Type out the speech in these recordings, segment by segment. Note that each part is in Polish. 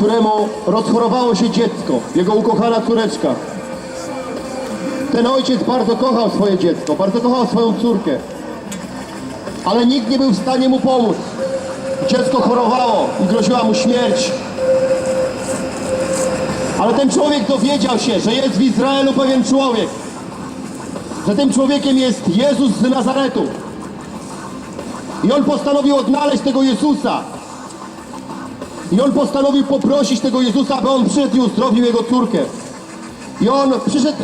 któremu rozchorowało się dziecko, jego ukochana córeczka. Ten ojciec bardzo kochał swoje dziecko, bardzo kochał swoją córkę, ale nikt nie był w stanie mu pomóc. Dziecko chorowało i groziła mu śmierć. Ale ten człowiek dowiedział się, że jest w Izraelu pewien człowiek, że tym człowiekiem jest Jezus z Nazaretu. I on postanowił odnaleźć tego Jezusa. I on postanowił poprosić tego Jezusa, aby on przyszedł i uzdrowił jego córkę. I on przyszedł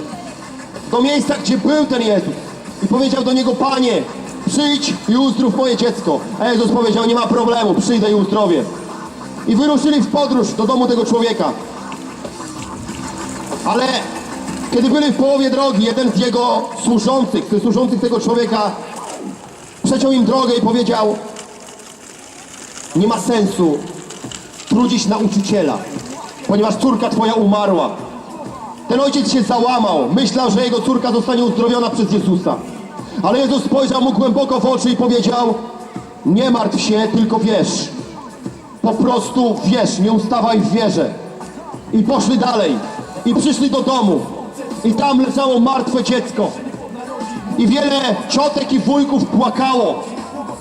do miejsca, gdzie był ten Jezus. I powiedział do niego, Panie, przyjdź i uzdrów moje dziecko. A Jezus powiedział, nie ma problemu, przyjdę i uzdrowię. I wyruszyli w podróż do domu tego człowieka. Ale kiedy byli w połowie drogi, jeden z jego służących, z służących tego człowieka, przeciął im drogę i powiedział, nie ma sensu trudzić nauczyciela, ponieważ córka twoja umarła. Ten ojciec się załamał, myślał, że jego córka zostanie uzdrowiona przez Jezusa. Ale Jezus spojrzał mu głęboko w oczy i powiedział, nie martw się, tylko wierz. Po prostu wierz, nie ustawaj w wierze. I poszli dalej. I przyszli do domu. I tam leżało martwe dziecko. I wiele ciotek i wujków płakało.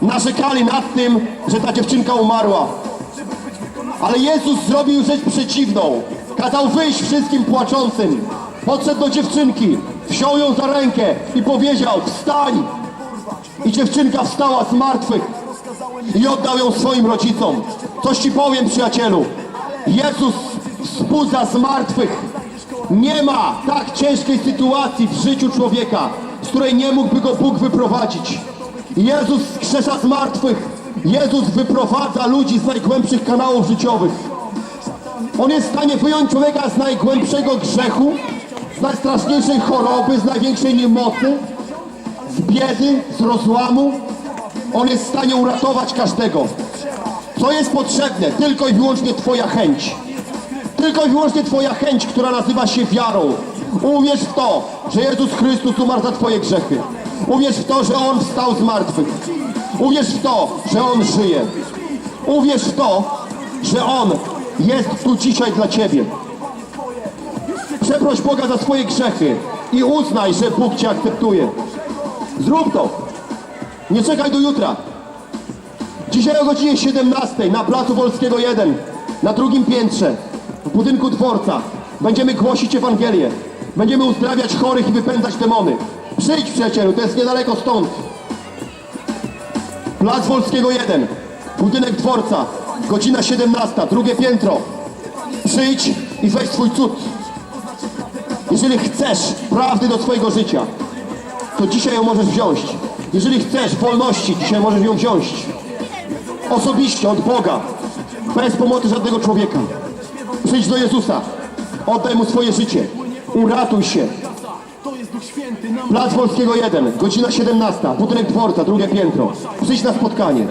Narzekali nad tym, że ta dziewczynka umarła. Ale Jezus zrobił rzecz przeciwną. Kazał wyjść wszystkim płaczącym. Podszedł do dziewczynki, wziął ją za rękę i powiedział: Wstań! I dziewczynka wstała z martwych i oddał ją swoim rodzicom. Coś ci powiem, przyjacielu. Jezus wzbudza z martwych. Nie ma tak ciężkiej sytuacji w życiu człowieka, z której nie mógłby go Bóg wyprowadzić. Jezus skrzesza z martwych. Jezus wyprowadza ludzi z najgłębszych kanałów życiowych. On jest w stanie wyjąć człowieka z najgłębszego grzechu, z najstraszniejszej choroby, z największej niemocy, z biedy, z rozłamu. On jest w stanie uratować każdego. Co jest potrzebne? Tylko i wyłącznie Twoja chęć. Tylko i wyłącznie Twoja chęć, która nazywa się wiarą. Uwierz w to, że Jezus Chrystus umarł za Twoje grzechy. Uwierz w to, że On wstał z martwych. Uwierz w to, że On żyje. Uwierz w to, że On jest tu dzisiaj dla Ciebie. Przeproś Boga za swoje grzechy i uznaj, że Bóg Cię akceptuje. Zrób to. Nie czekaj do jutra. Dzisiaj o godzinie 17 na Placu Wolskiego 1, na drugim piętrze, w budynku dworca, będziemy głosić Ewangelię. Będziemy uzdrawiać chorych i wypędzać demony. Przyjdź przyjacielu, to jest niedaleko stąd. Plac Wolskiego 1, budynek dworca, godzina 17, drugie piętro. Przyjdź i weź swój cud. Jeżeli chcesz prawdy do swojego życia, to dzisiaj ją możesz wziąć. Jeżeli chcesz wolności, dzisiaj możesz ją wziąć. Osobiście, od Boga. Bez pomocy żadnego człowieka. Przyjdź do Jezusa. Oddaj Mu swoje życie. Uratuj się. Plac Polskiego 1, godzina 17, budynek dworca, drugie piętro. Przyjdź na spotkanie.